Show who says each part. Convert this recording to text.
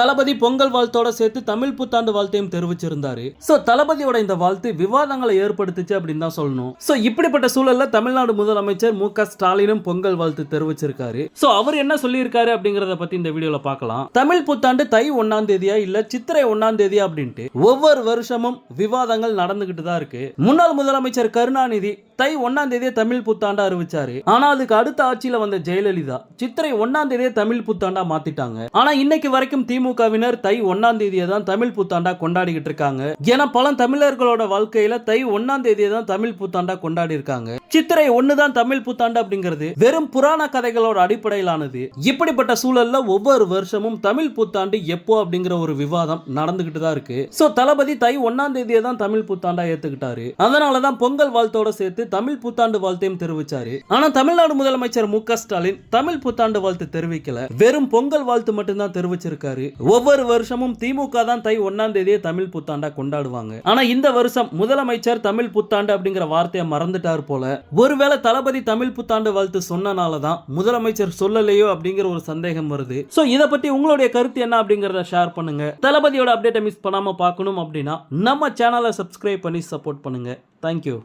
Speaker 1: தளபதி பொங்கல் வாழ்த்தோட சேர்த்து தமிழ் புத்தாண்டு வாழ்த்தையும் தெரிவிச்சிருந்தாரு. சோ தளபதியோட இந்த வாழ்த்து விவாதங்களை ஏற்படுத்துச்சு அப்படின்னு தான் சொல்லணும். சோ இப்படிப்பட்ட சூழல்ல தமிழ்நாடு முதலமைச்சர் மு க ஸ்டாலினும் பொங்கல் வாழ்த்து தெரிவிச்சிருக்காரு. சோ அவர் என்ன சொல்லியிருக்காரு அப்படிங்கறத பத்தி இந்த வீடியோல பார்க்கலாம். தமிழ் புத்தாண்டு தை ஒன்னாம் தேதியா இல்ல சித்திரை ஒன்னாம் தேதியா அப்படின்ட்டு ஒவ்வொரு வருஷமும் விவாதங்கள் நடந்துகிட்டு தான் இருக்கு. முன்னாள் முதலமைச்சர் கருணாநிதி தை ஒன்னாம் தேதியே தமிழ் புத்தாண்டா அறிவிச்சாரு. ஆனா அதுக்கு அடுத்த ஆட்சியில வந்த ஜெயலலிதா சித்திரை ஒன்னாம் தேதியே தமிழ் புத்தாண்டா மாத்திட்டாங்க. ஆனா இன்னைக்கு வரைக்கும் திமுகவினர் தை ஒன்னாம் தேதியை தான் தமிழ் புத்தாண்டா கொண்டாடிக்கிட்டு இருக்காங்க. ஏன்னா பல தமிழர்களோட வாழ்க்கையில தை ஒன்னாம் தேதியை தான் தமிழ் புத்தாண்டா கொண்டாடி இருக்காங்க. சித்திரை ஒன்னு தான் தமிழ் புத்தாண்டு அப்படிங்கிறது வெறும் புராண கதைகளோட அடிப்படையிலானது. இப்படிப்பட்ட சூழல்ல ஒவ்வொரு வருஷமும் தமிழ் புத்தாண்டு எப்போ அப்படிங்கிற ஒரு விவாதம் நடந்துகிட்டு தான் இருக்கு. சோ தளபதி தை ஒன்னாம் தேதியை தான் தமிழ் புத்தாண்டா ஏத்துக்கிட்டாரு. அதனாலதான் பொங்கல் வாழ்த்தோட சேர்த்து தமிழ் புத்தாண்டு வாழ்த்தையும் தெரிவிச்சாரு. ஆனா தமிழ்நாடு முதலமைச்சர் மு ஸ்டாலின் தமிழ் புத்தாண்டு வாழ்த்து தெரிவிக்கல. வெறும் பொங்கல் வாழ்த்து மட்டும்தான் தெரிவிச்சிருக்காரு. ஒவ்வொரு வருஷமும் திமுக தான் தை ஒன்னாம் தேதியே தமிழ் புத்தாண்டா கொண்டாடுவாங்க. ஆனா இந்த வருஷம் முதலமைச்சர் தமிழ் புத்தாண்டு அப்படிங்கிற வார்த்தையை மறந்துட்டார் போல. ஒருவேளை தளபதி தமிழ் புத்தாண்டு வாழ்த்து சொன்னனாலதான் முதலமைச்சர் சொல்லலையோ அப்படிங்கிற ஒரு சந்தேகம் வருது. சோ இத பத்தி உங்களுடைய கருத்து என்ன அப்படிங்கறத ஷேர் பண்ணுங்க. தளபதியோட அப்டேட்டை மிஸ் பண்ணாம பார்க்கணும் அப்படின்னா நம்ம சேனலை சப்ஸ்கிரைப் பண்ணி சப்போர்ட் பண்ணுங்க. தேங்க்யூ